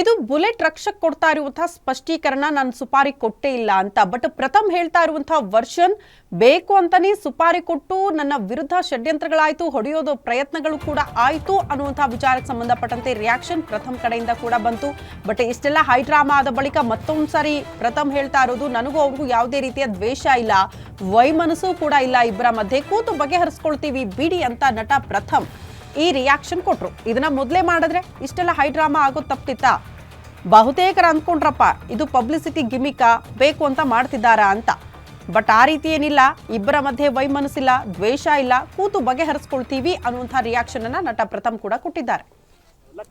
ಇದು ಬುಲೆಟ್ ರಕ್ಷಕ್ ಕೊಡ್ತಾ ಇರುವಂತಹ ಸ್ಪಷ್ಟೀಕರಣ, ನಾನು ಸುಪಾರಿ ಕೊಟ್ಟೇ ಇಲ್ಲ ಅಂತ. ಬಟ್ ಪ್ರಥಮ್ ಹೇಳ್ತಾ ಇರುವಂತಹ ವರ್ಷನ್, ಬೇಕು ಅಂತಾನೆ ಸುಪಾರಿ ಕೊಟ್ಟು ನನ್ನ ವಿರುದ್ಧ ಷಡ್ಯಂತ್ರಗಳಾಯ್ತು, ಹೊಡೆಯೋದು ಪ್ರಯತ್ನಗಳು ಕೂಡ ಆಯ್ತು ಅನ್ನುವಂತಹ ವಿಚಾರಕ್ಕೆ ಸಂಬಂಧಪಟ್ಟಂತೆ ರಿಯಾಕ್ಷನ್ ಪ್ರಥಮ್ ಕಡೆಯಿಂದ ಕೂಡ ಬಂತು. ಬಟ್ ಇಷ್ಟೆಲ್ಲ ಹೈ ಡ್ರಾಮಾ ಆದ ಬಳಿಕ ಮತ್ತೊಂದು ಸಾರಿ ಪ್ರಥಮ್ ಹೇಳ್ತಾ ಇರೋದು, ನನಗೂ ಅವ್ರಿಗೂ ಯಾವುದೇ ರೀತಿಯ ದ್ವೇಷ ಇಲ್ಲ ವೈಮನಸ್ಸು ಕೂಡ ಇಲ್ಲ ಇಬ್ಬರ ಮಧ್ಯೆ. ಕೂತು ಬಗೆಹರಿಸ್ಕೊಳ್ತೀವಿ, ಬಿಡಿ ಅಂತ ನಟ ಪ್ರಥಮ್. ಈ ರಿಯಾಕ್ಷನ್ ಕೊಟ್ಟರು ಇದನ್ನ ಮೊದಲೇ ಮಾಡಿದ್ರೆ ಇಷ್ಟೆಲ್ಲ ಹೈ ಡ್ರಾಮಾ ಆಗೋದು ತಪ್ಪಿತ್ತಾ ಬಹುತೇಕರು ಅಂದ್ಕೊಂಡ್ರಪ್ಪ ಇದು ಪಬ್ಲಿಸಿಟಿ ಗಿಮಿಕಾ ಬೇಕು ಅಂತ ಮಾಡ್ತಿದ್ದಾರಾ ಅಂತ. ಬಟ್ ಆ ರೀತಿ ಏನಿಲ್ಲ, ಇಬ್ಬರ ಮಧ್ಯೆ ವೈಮನಸ್ಸಿಲ್ಲ, ದ್ವೇಷ ಇಲ್ಲ, ಕೂತು ಬಗೆಹರಿಸ್ಕೊಳ್ತೀವಿ ಅನ್ನುವಂಥ ರಿಯಾಕ್ಷನ್ ಅನ್ನ ನಟ ಪ್ರಥಮ್ ಕೂಡ ಕೊಟ್ಟಿದ್ದಾರೆ.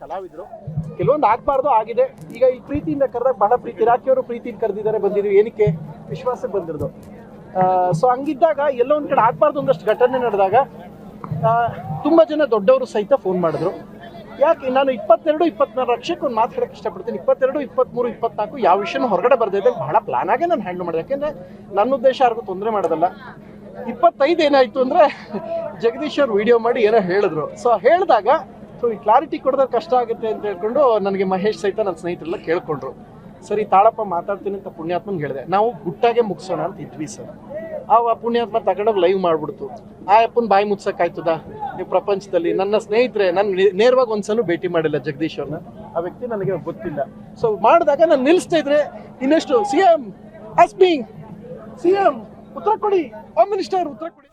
ಕಲಾವಿದರು. ಕೆಲವೊಂದು ಆಗ್ಬಾರ್ದು, ಆಗಿದೆ. ಈಗ ಈ ಪ್ರೀತಿಯಿಂದ ಕರೆದಾಗ ಬಹಳ ಪ್ರೀತಿ. ರಾಖಿಯವರು ಪ್ರೀತಿಯಿಂದ ಕರೆದಿದ್ದಾರೆ ಬಂದಿದ್ರು ಏನಕ್ಕೆ? ವಿಶ್ವಾಸಕ್ಕೆ ಬಂದಿರೋದು. ಸೊ ಹಂಗಿದ್ದಾಗ ಎಲ್ಲೋ ಒಂದ್ ಕಡೆ ಆಗ್ಬಾರ್ದು ಒಂದಷ್ಟು ಘಟನೆ ನಡೆದಾಗ ತುಂಬಾ ಜನ ದೊಡ್ಡವರು ಸಹಿತ ಫೋನ್ ಮಾಡಿದ್ರು. ಯಾಕೆ? ನಾನು ಇಪ್ಪತ್ತೆರಡು, ಇಪ್ಪತ್ನಾಲ್ಕು ಲಕ್ಷಕ್ಕೆ ಒಂದು ಮಾತು ಹೇಳಕ್ಕೆ ಇಷ್ಟಪಡ್ತೀನಿ. ಇಪ್ಪತ್ತೆರಡು ಇಪ್ಪತ್ತ್ಮೂರು ಇಪ್ಪತ್ನಾಲ್ಕು ಯಾವ ವಿಷಯನೂ ಹೊರಗಡೆ ಬರ್ದಿದ್ದೆ ಬಹಳ ಪ್ಲಾನ್ ಆಗೇ ನಾನು ಹ್ಯಾಂಡಲ್ ಮಾಡಿದೆ. ಯಾಕೆಂದರೆ ನನ್ನ ಉದ್ದೇಶ ಯಾರಿಗೂ ತೊಂದರೆ ಮಾಡೋದಲ್ಲ. ಇಪ್ಪತ್ತೈದು ಏನಾಯಿತು ಅಂದರೆ ಜಗದೀಶ್ ಅವರು ವಿಡಿಯೋ ಮಾಡಿ ಏನೋ ಹೇಳಿದ್ರು. ಸೊ ಹೇಳಿದಾಗ ಸೊ ಈ ಕ್ಲಾರಿಟಿ ಕೊಡೋದಾಗ ಕಷ್ಟ ಆಗುತ್ತೆ ಅಂತ ಹೇಳ್ಕೊಂಡು ನನಗೆ ಮಹೇಶ್ ಸಹಿತ ನನ್ನ ಸ್ನೇಹಿತರೆಲ್ಲ ಕೇಳ್ಕೊಂಡ್ರು. ಸರಿ, ತಾಳಪ್ಪ ಮಾತಾಡ್ತೀನಿ ಅಂತ ಪುಣ್ಯಾತ್ಮನ್ ಹೇಳಿದೆ. ನಾವು ಗುಟ್ಟಾಗೆ ಮುಗಿಸೋಣ ಅಂತ ಇದ್ವಿ ಸರ್. ಆ ಪುಣ್ಯಾತ್ಮ ತಗೊಂಡೋಗಿ ಲೈವ್ ಮಾಡ್ಬಿಡ್ತು. ಆ ಅಪ್ಪನ ಬಾಯಿ ಮುಚ್ಚಕ್ಕಾಯ್ತದ ನೀವು ಪ್ರಪಂಚದಲ್ಲಿ ನನ್ನ ಸ್ನೇಹಿತರೆ, ನಾನು ನೇರವಾಗಿ ಒಂದ್ಸಲ ಭೇಟಿ ಮಾಡಿಲ್ಲ ಜಗದೀಶ್ ಅವ್ರನ್ನ. ಆ ವ್ಯಕ್ತಿ ನನಗೆ ಗೊತ್ತಿಲ್ಲ. ಸೊ ಮಾಡಿದಾಗ ನಾನು ನಿಲ್ಲಿಸ್ತಾ ಇದ್ರೆ ಇನ್ನಷ್ಟು ಸಿ ಎಂ ಅಸ್ಮಿಂಗ್ ಸಿ ಎಂ ಉತ್ತರ ಕೊಡಿ. ಹೋಮ್ ಮಿನಿಸ್ಟರ್ ಉತ್ತರ ಕೊಡಿ.